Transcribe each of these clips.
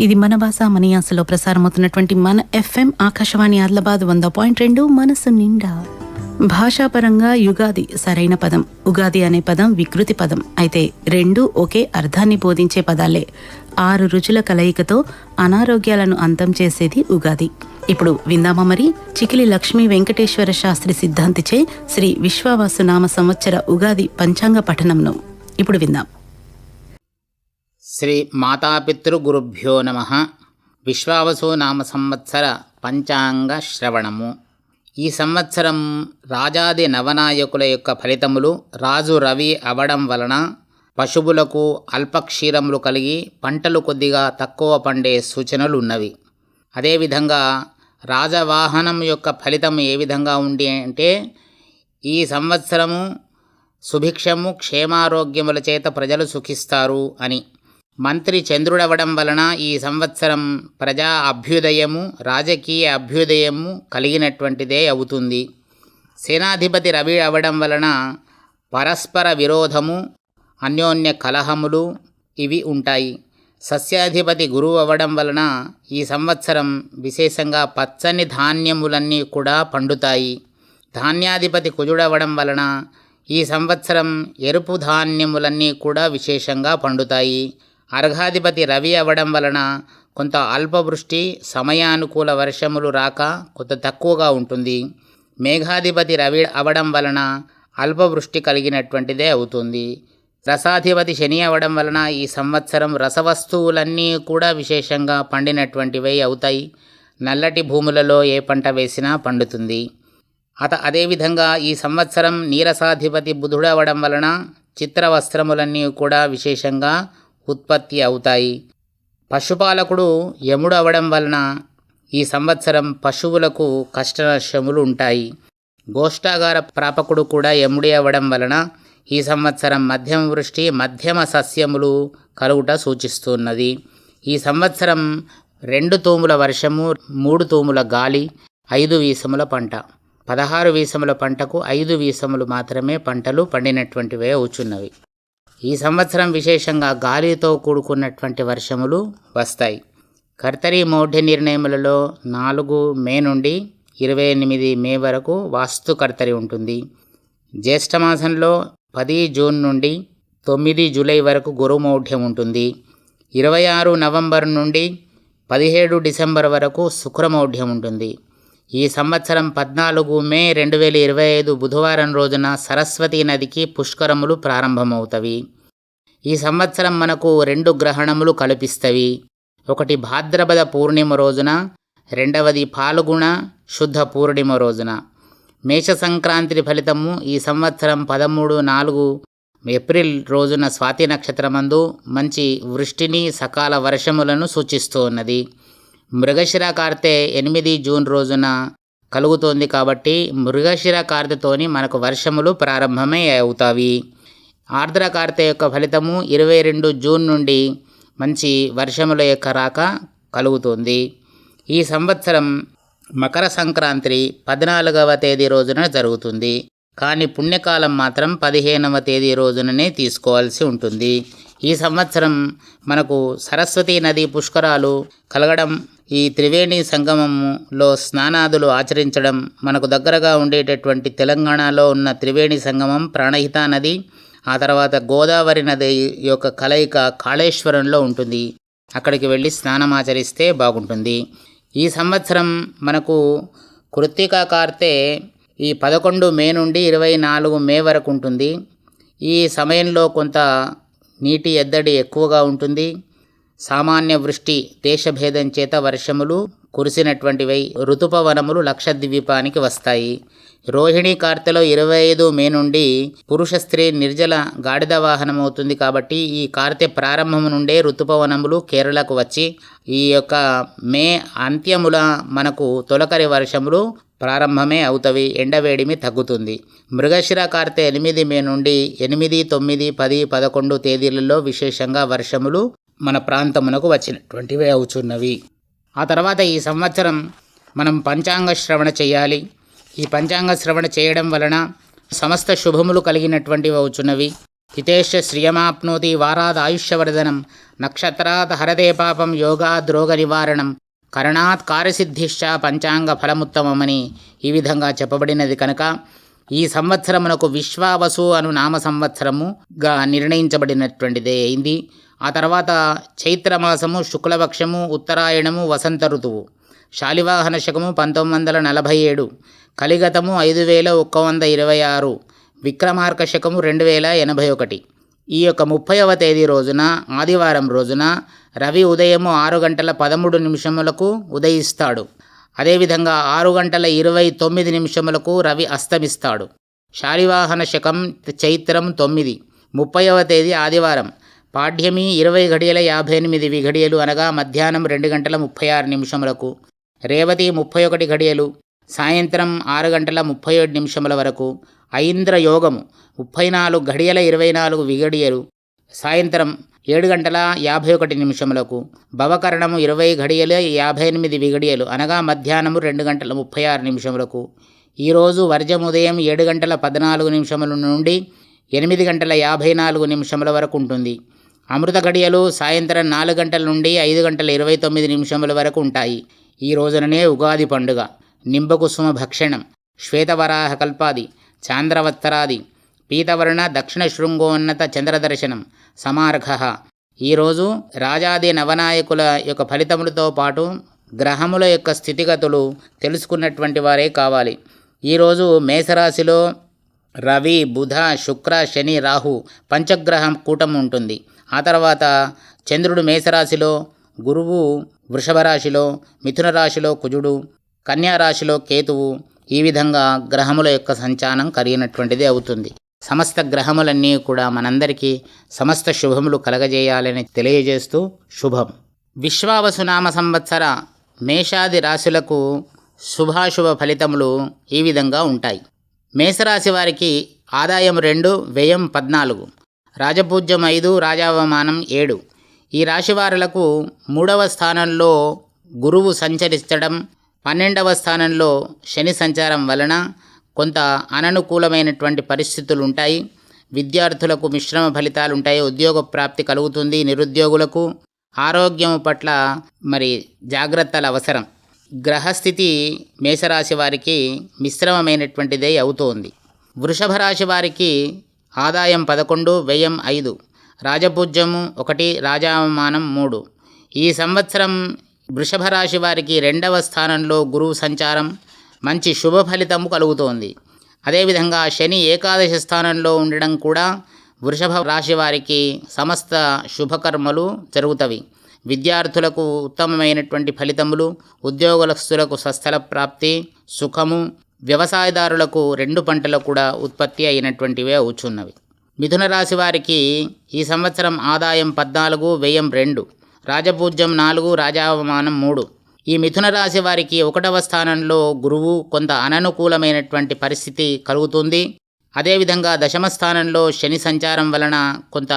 ఇది మన భాష మన యాసలో ప్రసారమవుతున్నటువంటి మన ఎఫ్ఎం ఆకాశవాణి ఆదిలాబాద్ వంద పాయింట్ రెండు మనసు నిండా. భాషాపరంగా యుగాది సరైన పదం ఉగాది అనే పదం వికృతి పదం. అయితే రెండు ఒకే అర్థాన్ని బోధించే పదాలే. ఆరు రుచుల కలయికతో అనారోగ్యాలను అంతం చేసేది ఉగాది. ఇప్పుడు విందామా మరి? చికిలి లక్ష్మీ వెంకటేశ్వర శాస్త్రి సిద్ధాంతిచే శ్రీ విశ్వావాసు నామ సంవత్సర ఉగాది పంచాంగ పఠనంను. ఇప్పుడు విందాం. శ్రీ మాతాపితృగురుభ్యో నమ. విశ్వావసో నామ సంవత్సర పంచాంగ శ్రవణము. ఈ సంవత్సరం రాజాది నవనాయకుల యొక్క ఫలితములు రాజు రవి అవడం వలన పశువులకు అల్పక్షీరములు కలిగి పంటలు కొద్దిగా తక్కువ పండే సూచనలు ఉన్నవి అదేవిధంగా రాజవాహనం యొక్క ఫలితం ఏ విధంగా ఉండి అంటే ఈ సంవత్సరము సుభిక్షము క్షేమారోగ్యముల చేత ప్రజలు సుఖిస్తారు అని. మంత్రి చంద్రుడవడం వలన ఈ సంవత్సరం ప్రజా అభ్యుదయము రాజకీయ అభ్యుదయము కలిగినటువంటిదే అవుతుంది. సేనాధిపతి రవి అవడం వలన పరస్పర విరోధము అన్యోన్య కలహములు ఇవి ఉంటాయి. సస్యాధిపతి గురువు అవ్వడం వలన ఈ సంవత్సరం విశేషంగా పచ్చని ధాన్యములన్నీ కూడా పండుతాయి. ధాన్యాధిపతి కుజుడవడం వలన ఈ సంవత్సరం ఎరుపు ధాన్యములన్నీ కూడా విశేషంగా పండుతాయి. అర్ఘాధిపతి రవి అవ్వడం వలన కొంత అల్పవృష్టి సమయానుకూల వర్షములు రాక కొంత తక్కువగా ఉంటుంది. మేఘాధిపతి రవి అవడం వలన అల్పవృష్టి కలిగినటువంటిదే అవుతుంది. రసాధిపతి శని అవ్వడం వలన ఈ సంవత్సరం రసవస్తువులన్నీ కూడా విశేషంగా పండినటువంటివై అవుతాయి. నల్లటి భూములలో ఏ పంట వేసినా పండుతుంది. అత అదేవిధంగా ఈ సంవత్సరం నీరసాధిపతి బుధుడు వలన చిత్రవస్త్రములన్నీ కూడా విశేషంగా ఉత్పత్తి అవుతాయి. పశుపాలకుడు యముడు అవడం వలన ఈ సంవత్సరం పశువులకు కష్టనష్టములు ఉంటాయి. గోష్ఠాగార ప్రాపకుడు కూడా యముడి అవ్వడం వలన ఈ సంవత్సరం మధ్యమ వృష్టి మధ్యమ సస్యములు కలుగుట సూచిస్తున్నది. ఈ సంవత్సరం రెండు తూముల వర్షము మూడు తూముల గాలి ఐదు వీసముల పంట. పదహారు వీసముల పంటకు ఐదు వీసములు మాత్రమే పంటలు పండినటువంటివే అవుచున్నవి. ఈ సంవత్సరం విశేషంగా గాలితో కూడుకున్నటువంటి వర్షములు వస్తాయి. కర్తరి మౌఢ్య నిర్ణయములలో నాలుగు మే నుండి ఇరవై ఎనిమిది మే వరకు వాస్తు కర్తరి ఉంటుంది. జ్యేష్ఠమాసంలో పది జూన్ నుండి తొమ్మిది జూలై వరకు గురుమౌఢ్యం ఉంటుంది. ఇరవై ఆరు నవంబర్ నుండి పదిహేడు డిసెంబర్ వరకు శుక్రమౌఢ్యం ఉంటుంది. ఈ సంవత్సరం పద్నాలుగు మే రెండు వేల ఇరవై ఐదు బుధవారం రోజున సరస్వతీ నదికి పుష్కరములు ప్రారంభమవుతవి. ఈ సంవత్సరం మనకు రెండు గ్రహణములు కల్పిస్తవి. ఒకటి భాద్రపద పూర్ణిమ రోజున రెండవది పాల్గొన శుద్ధ పూర్ణిమ రోజున. మేష సంక్రాంతి ఫలితము ఈ సంవత్సరం పదమూడు నాలుగు ఏప్రిల్ రోజున స్వాతి నక్షత్రమందు మంచి వృష్టిని సకాల వర్షములను సూచిస్తూ ఉన్నది మృగశిర కార్తె ఎనిమిది జూన్ రోజున కలుగుతోంది కాబట్టి మృగశిర కార్తెతోని మనకు వర్షములు ప్రారంభమై అవుతాయి ఆర్ద్ర కార్తె యొక్క ఫలితము ఇరవై రెండు జూన్ నుండి మంచి వర్షముల యొక్క రాక కలుగుతుంది. ఈ సంవత్సరం మకర సంక్రాంతి పద్నాలుగవ తేదీ రోజున జరుగుతుంది. కానీ పుణ్యకాలం మాత్రం పదిహేనవ తేదీ రోజుననే తీసుకోవాల్సి ఉంటుంది. ఈ సంవత్సరం మనకు సరస్వతీ నది పుష్కరాలు కలగడం ఈ త్రివేణి సంగమములో స్నానాదులు ఆచరించడం మనకు దగ్గరగా ఉండేటటువంటి తెలంగాణలో ఉన్న త్రివేణి సంగమం ప్రాణహిత నది ఆ తర్వాత గోదావరి నది యొక్క కలయిక కాళేశ్వరంలో ఉంటుంది. అక్కడికి వెళ్ళి స్నానం ఆచరిస్తే బాగుంటుంది. ఈ సంవత్సరం మనకు కృత్తికా కార్తె ఈ పదకొండు మే నుండి ఇరవై నాలుగు మే వరకు ఉంటుంది. ఈ సమయంలో కొంత నీటి ఎద్దడి ఎక్కువగా ఉంటుంది. సామాన్య వృష్టి దేశభేదం చేత వర్షములు కురిసినటువంటివై ఋతుపవనములు లక్షద్వీపానికి వస్తాయి. రోహిణి కార్తెలో ఇరవై ఐదు మే నుండి పురుష స్త్రీ నిర్జల గాడిద వాహనం అవుతుంది కాబట్టి ఈ కార్తె ప్రారంభం నుండే ఋతుపవనములు కేరళకు వచ్చి ఈ యొక్క మే అంత్యముల మనకు తొలకరి వర్షములు ప్రారంభమే అవుతవి ఎండవేడిమి తగ్గుతుంది. మృగశిర కార్తె ఎనిమిది మే నుండి ఎనిమిది తొమ్మిది పది పదకొండు తేదీలలో విశేషంగా వర్షములు మన ప్రాంతమునకు వచ్చినటువంటివి అవుచున్నవి. ఆ తర్వాత ఈ సంవత్సరం మనం పంచాంగ శ్రవణ చేయాలి. ఈ పంచాంగ శ్రవణ చేయడం వలన సమస్త శుభములు కలిగినటువంటివి అవుచున్నవి. హితేశ్చ శ్రియమాప్నోతి వారాదాయుష్యవర్ధనం నక్షత్రాత్ హరదే పాపం యోగాద్రోగ నివారణం కరణాత్ కార్యసిద్ధిశ్చ పంచాంగ ఫలముత్తమమని ఈ విధంగా చెప్పబడినది కనుక ఈ సంవత్సరమునకు విశ్వావసు అను నామ సంవత్సరముగా నిర్ణయించబడినటువంటిదే అయింది. ఆ తర్వాత చైత్రమాసము శుక్లపక్షము ఉత్తరాయణము వసంత ఋతువు. శాలివాహన శకము పంతొమ్మిది వందల నలభై ఏడు. కలిగతము ఐదు వేల ఒక్క వంద ఇరవై ఆరు. విక్రమార్క శకము రెండు వేల ఎనభై ఒకటి. ఈ యొక్క ముప్పైవ తేదీ రోజున ఆదివారం రోజున రవి ఉదయము ఆరు గంటల పదమూడు నిమిషములకు ఉదయిస్తాడు. అదేవిధంగా ఆరు గంటల ఇరవై తొమ్మిది నిమిషములకు రవి అస్తమిస్తాడు. శాలివాహన శకం చైత్రం తొమ్మిది. ముప్పైవ తేదీ ఆదివారం. పాఠ్యమి ఇరవై గడియల యాభై ఎనిమిది విఘడియలు అనగా మధ్యాహ్నం రెండు గంటల ముప్పై ఆరు నిమిషములకు రేవతి ముప్పై ఒకటి గడియలు సాయంత్రం ఆరు గంటల ముప్పై ఏడు నిమిషముల వరకు ఐంద్ర యోగము ముప్పై నాలుగు గడియల ఇరవై నాలుగు విగడియలు సాయంత్రం ఏడు గంటల యాభై ఒకటి నిమిషములకు భవకరణము ఇరవై గడియలు యాభై ఎనిమిది విగడియలు అనగా మధ్యాహ్నము రెండు గంటల ముప్పై ఆరు నిమిషములకు ఈరోజు వర్జం ఉదయం ఏడు గంటల పద్నాలుగు నిమిషముల నుండి ఎనిమిది గంటల యాభై నాలుగు నిమిషముల వరకు ఉంటుంది. అమృత గడియలు సాయంత్రం నాలుగు గంటల నుండి ఐదు గంటల ఇరవై తొమ్మిది నిమిషముల వరకు ఉంటాయి. ఈ రోజుననే ఉగాది పండుగ. నింబకుసుమ భక్షణం శ్వేతవరాహ కల్పాది చాంద్రవత్తరాది పీతవర్ణ దక్షిణ శృంగోన్నత చంద్రదర్శనం సమార్ఘ ఈరోజు రాజాది నవనాయకుల యొక్క ఫలితములతో పాటు గ్రహముల యొక్క స్థితిగతులు తెలుసుకున్నటువంటి వారే కావాలి. ఈరోజు మేషరాశిలో రవి బుధ శుక్ర శని రాహు పంచగ్రహం కూటం ఉంటుంది ఆ తర్వాత చంద్రుడు మేషరాశిలో గురువు వృషభ రాశిలో మిథున రాశిలో కుజుడు కన్యా రాశిలో కేతువు ఈ విధంగా గ్రహముల యొక్క సంచానం కలిగినటువంటిది అవుతుంది. సమస్త గ్రహములన్నీ కూడా మనందరికీ సమస్త శుభములు కలగజేయాలని తెలియజేస్తూ శుభం. విశ్వావసునామ సంవత్సర మేషాది రాశులకు శుభాశుభ ఫలితములు ఈ విధంగా ఉంటాయి. మేషరాశి వారికి ఆదాయం రెండు వ్యయం పద్నాలుగు. రాజపూజ్యం ఐదు రాజావమానం ఏడు. ఈ రాశివారులకు మూడవ స్థానంలో గురువు సంచరించడం పన్నెండవ స్థానంలో శని సంచారం వలన కొంత అననుకూలమైనటువంటి పరిస్థితులు ఉంటాయి విద్యార్థులకు మిశ్రమ ఫలితాలు ఉంటాయి ఉద్యోగ ప్రాప్తి కలుగుతుంది నిరుద్యోగులకు. ఆరోగ్యం పట్ల మరి జాగ్రత్తలు అవసరం. గ్రహస్థితి మేషరాశి వారికి మిశ్రమమైనటువంటిదే అవుతోంది. వృషభ రాశి వారికి ఆదాయం పదకొండు వ్యయం ఐదు. రాజపూజ్యము ఒకటి రాజావమానం మూడు. ఈ సంవత్సరం వృషభ రాశి వారికి రెండవ స్థానంలో గురువు సంచారం మంచి శుభ ఫలితము కలుగుతోంది. అదేవిధంగా శని ఏకాదశి స్థానంలో ఉండడం కూడా వృషభ రాశి వారికి సమస్త శుభకర్మలు జరుగుతవి. విద్యార్థులకు ఉత్తమమైనటువంటి ఫలితములు ఉద్యోగస్తులకు స్వస్థల ప్రాప్తి సుఖము వ్యవసాయదారులకు రెండు పంటలు కూడా ఉత్పత్తి అయినటువంటివే అవుచున్నవి. మిథున రాశి వారికి ఈ సంవత్సరం ఆదాయం పద్నాలుగు వ్యయం రెండు రాజపూజ్యం నాలుగు రాజావమానం మూడు. ఈ మిథున రాశి వారికి ఒకటవ స్థానంలో గురువు కొంత అననుకూలమైనటువంటి పరిస్థితి కలుగుతుంది. అదేవిధంగా దశమ స్థానంలో శని సంచారం వలన కొంత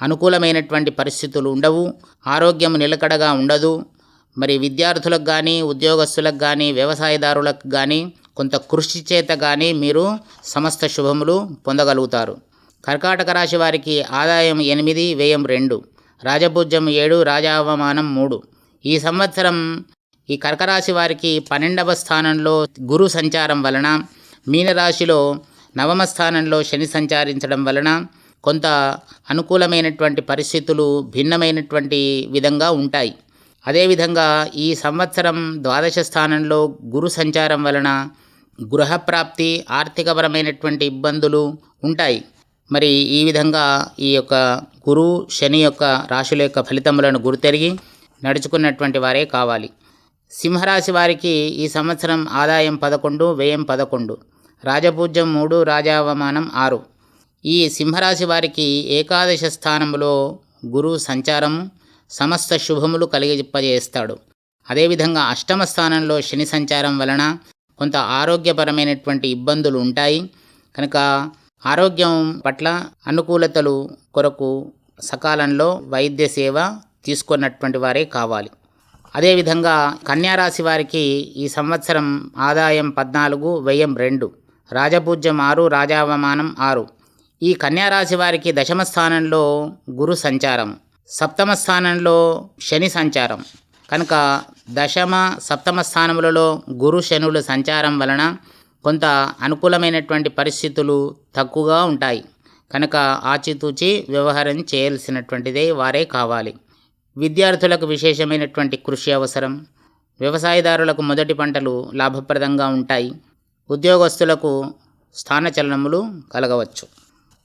అనుకూలమైనటువంటి పరిస్థితులు ఉండవు. ఆరోగ్యం నిలకడగా ఉండదు. మరి విద్యార్థులకు కానీ ఉద్యోగస్తులకు కానీ వ్యవసాయదారులకు కానీ కొంత కృషి చేత కానీ మీరు సమస్త శుభములు పొందగలుగుతారు. కర్కాటక రాశి వారికి ఆదాయం ఎనిమిది వ్యయం రెండు రాజభుజ్యం ఏడు రాజావమానం మూడు. ఈ సంవత్సరం ఈ కర్కరాశి వారికి పన్నెండవ స్థానంలో గురు సంచారం వలన మీనరాశిలో నవమ స్థానంలో శని సంచారించడం వలన కొంత అనుకూలమైనటువంటి పరిస్థితులు భిన్నమైనటువంటి విధంగా ఉంటాయి. అదేవిధంగా ఈ సంవత్సరం ద్వాదశ స్థానంలో గురు సంచారం వలన గృహప్రాప్తి ఆర్థికపరమైనటువంటి ఇబ్బందులు ఉంటాయి. మరి ఈ విధంగా ఈ యొక్క గురువు శని యొక్క రాశుల యొక్క ఫలితములను గురితెరిగి నడుచుకున్నటువంటి వారే కావాలి. సింహరాశి వారికి ఈ సంవత్సరం ఆదాయం పదకొండు వ్యయం పదకొండు. రాజపూజ్యం మూడు రాజావమానం ఆరు. ఈ సింహరాశి వారికి ఏకాదశ స్థానంలో గురువు సంచారము సమస్త శుభములు కలిగింపజేస్తాడు. అదేవిధంగా అష్టమ స్థానంలో శని సంచారం వలన కొంత ఆరోగ్యపరమైనటువంటి ఇబ్బందులు ఉంటాయి. కనుక ఆరోగ్యం పట్ల అనుకూలతలు కొరకు సకాలంలో వైద్య సేవ తీసుకున్నటువంటి వారే కావాలి. అదేవిధంగా కన్యారాశి వారికి ఈ సంవత్సరం ఆదాయం పద్నాలుగు వ్యయం రెండు రాజపూజ్యం ఆరు రాజావమానం ఆరు. ఈ కన్యారాశి వారికి దశమ స్థానంలో గురు సంచారం సప్తమ స్థానంలో శని సంచారం. కనుక దశమ సప్తమ స్థానములలో గురు శనుల సంచారం వలన కొంత అనుకూలమైనటువంటి పరిస్థితులు తక్కువగా ఉంటాయి. కనుక ఆచితూచి వ్యవహారం చేయాల్సినటువంటిదే వారే కావాలి. విద్యార్థులకు విశేషమైనటువంటి కృషి అవసరం. వ్యవసాయదారులకు మొదటి పంటలు లాభప్రదంగా ఉంటాయి. ఉద్యోగస్తులకు స్థానచలనములు కలగవచ్చు.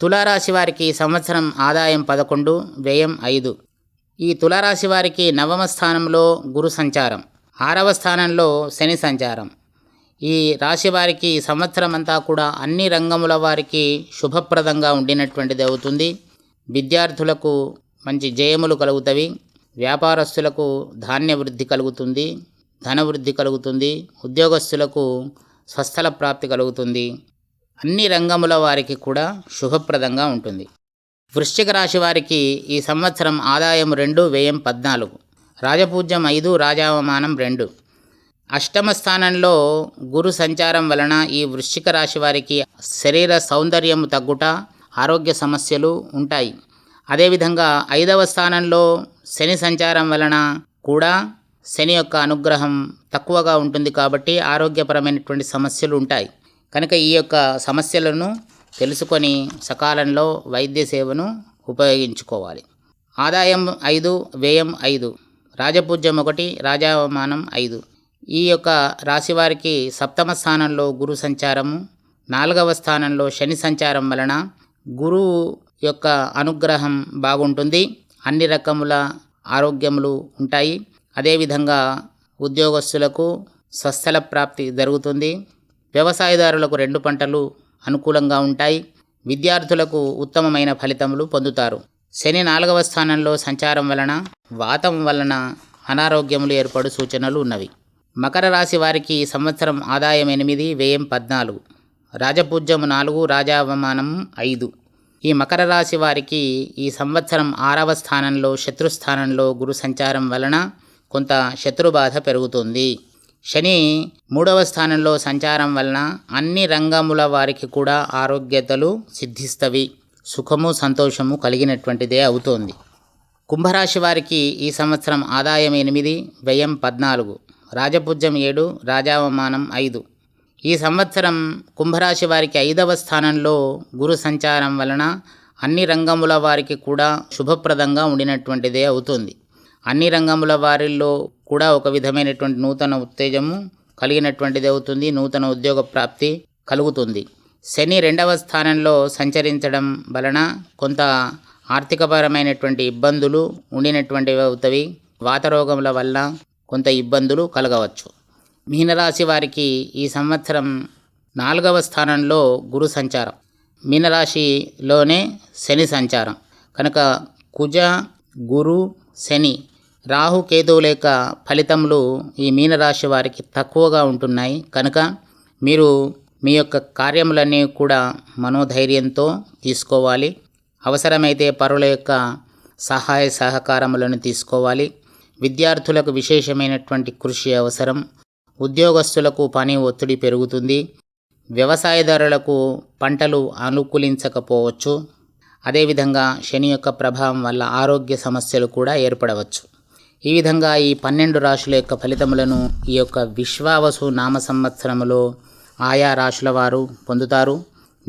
తులారాశి వారికి సంవత్సరం ఆదాయం పదకొండు వ్యయం ఐదు. ఈ తులారాశి వారికి నవమ స్థానంలో గురు సంచారం ఆరవ స్థానంలో శని సంచారం. ఈ రాశి వారికి సంవత్సరం అంతా కూడా అన్ని రంగముల వారికి శుభప్రదంగా ఉండినటువంటిది అవుతుంది. విద్యార్థులకు మంచి జయములు కలుగుతవి వ్యాపారస్తులకు ధాన్య వృద్ధి కలుగుతుంది ధన వృద్ధి కలుగుతుంది ఉద్యోగస్తులకు స్వస్థల ప్రాప్తి కలుగుతుంది. అన్ని రంగముల వారికి కూడా శుభప్రదంగా ఉంటుంది. వృశ్చిక రాశి వారికి ఈ సంవత్సరం ఆదాయం రెండు వ్యయం పద్నాలుగు. రాజపూజ్యం ఐదు రాజావమానం రెండు. అష్టమ స్థానంలో గురు సంచారం వలన ఈ వృశ్చిక రాశి వారికి శరీర సౌందర్యము తగ్గుట ఆరోగ్య సమస్యలు ఉంటాయి. అదేవిధంగా ఐదవ స్థానంలో శని సంచారం వలన కూడా శని యొక్క అనుగ్రహం తక్కువగా ఉంటుంది కాబట్టి ఆరోగ్యపరమైనటువంటి సమస్యలు ఉంటాయి. కనుక ఈ యొక్క సమస్యలను తెలుసుకొని సకాలంలో వైద్య సేవను ఉపయోగించుకోవాలి. ఆదాయం ఐదు వ్యయం ఐదు రాజపూజ్యం ఒకటి రాజావమానం ఐదు. ఈ యొక్క రాశివారికి సప్తమ స్థానంలో గురు సంచారము నాలుగవ స్థానంలో శని సంచారం వలన గురువు యొక్క అనుగ్రహం బాగుంటుంది. అన్ని రకముల ఆరోగ్యములు ఉంటాయి. అదేవిధంగా ఉద్యోగస్తులకు స్వస్థల ప్రాప్తి జరుగుతుంది. వ్యవసాయదారులకు రెండు పంటలు అనుకూలంగా ఉంటాయి. విద్యార్థులకు ఉత్తమమైన ఫలితములు పొందుతారు. శని నాలుగవ స్థానంలో సంచారం వలన వాతం వలన అనారోగ్యములు ఏర్పడు సూచనలు ఉన్నవి. మకర రాశి వారికి సంవత్సరం ఆదాయం ఎనిమిది వ్యయం పద్నాలుగు. రాజపూజ్యము నాలుగు రాజావమానం ఐదు. ఈ మకర రాశి వారికి ఈ సంవత్సరం ఆరవ స్థానంలో శత్రుస్థానంలో గురు సంచారం వలన కొంత శత్రుబాధ పెరుగుతుంది. శని మూడవ స్థానంలో సంచారం వలన అన్ని రంగముల వారికి కూడా ఆరోగ్యతలు సిద్ధిస్తవి. సుఖము సంతోషము కలిగినటువంటిదే అవుతోంది. కుంభరాశి వారికి ఈ సంవత్సరం ఆదాయం ఎనిమిది వ్యయం పద్నాలుగు రాజపూజ్యం ఏడు రాజావమానం ఐదు. ఈ సంవత్సరం కుంభరాశి వారికి ఐదవ స్థానంలో గురు సంచారం వలన అన్ని రంగముల వారికి కూడా శుభప్రదంగా ఉండినటువంటిదే అవుతుంది. అన్ని రంగముల వారిల్లో కూడా ఒక విధమైనటువంటి నూతన ఉత్తేజము కలిగినటువంటిది అవుతుంది. నూతన ఉద్యోగ ప్రాప్తి కలుగుతుంది. శని రెండవ స్థానంలో సంచరించడం వలన కొంత ఆర్థికపరమైనటువంటి ఇబ్బందులు ఉండినటువంటివి అవుతాయి వాతరోగముల వల్ల కొంత ఇబ్బందులు కలగవచ్చు. మీనరాశి వారికి ఈ సంవత్సరం నాలుగవ స్థానంలో గురు సంచారం. మీనరాశిలోనే శని సంచారం. కనుక కుజ గురు శని రాహుకేతువుల యొక్క ఫలితములు ఈ మీనరాశి వారికి తక్కువగా ఉంటున్నాయి. కనుక మీరు మీ యొక్క కార్యములన్నీ కూడా మనోధైర్యంతో తీసుకోవాలి. అవసరమైతే పరుల యొక్క సహాయ సహకారములను తీసుకోవాలి. విద్యార్థులకు విశేషమైనటువంటి కృషి అవసరం. ఉద్యోగస్తులకు పని ఒత్తిడి పెరుగుతుంది. వ్యవసాయదారులకు పంటలు అనుకూలించకపోవచ్చు. అదేవిధంగా శని యొక్క ప్రభావం వల్ల ఆరోగ్య సమస్యలు కూడా ఏర్పడవచ్చు. ఈ విధంగా ఈ పన్నెండు రాశుల యొక్క ఫలితములను ఈ యొక్క విశ్వావసు నామ సంవత్సరములో ఆయా రాశుల వారు పొందుతారు.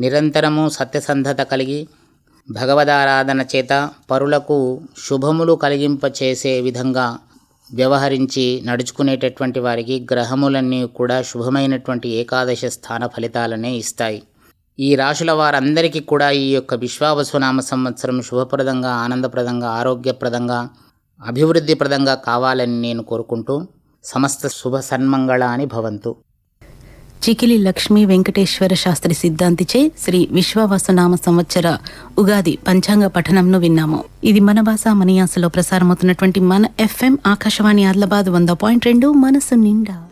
నిరంతరము సత్యసంధత కలిగి భగవదారాధన చేత పరులకు శుభములు కలిగింపచేసే విధంగా వ్యవహరించి నడుచుకునేటటువంటి వారికి గ్రహములన్నీ కూడా శుభమైనటువంటి ఏకాదశ స్థాన ఫలితాలనే ఇస్తాయి. ఈ రాశుల వారందరికీ కూడా ఈ యొక్క విశ్వావసునామ సంవత్సరం శుభప్రదంగా ఆనందప్రదంగా ఆరోగ్యప్రదంగా అభివృద్ధిప్రదంగా కావాలని నేను కోరుకుంటూ సమస్త శుభ సన్మంగళాని భవంతు. చికిలి లక్ష్మీ వెంకటేశ్వర శాస్త్రి సిద్ధాంతిచే శ్రీ విశ్వవసనామ సంవత్సర ఉగాది పంచాంగ పఠనంను విన్నాము. ఇది మన భాష మనియాసలో ప్రసారమవుతున్నటువంటి మన ఎఫ్ఎం ఆకాశవాణి ఆదిలాబాద్ వంద పాయింట్ రెండు మనసు నిండా.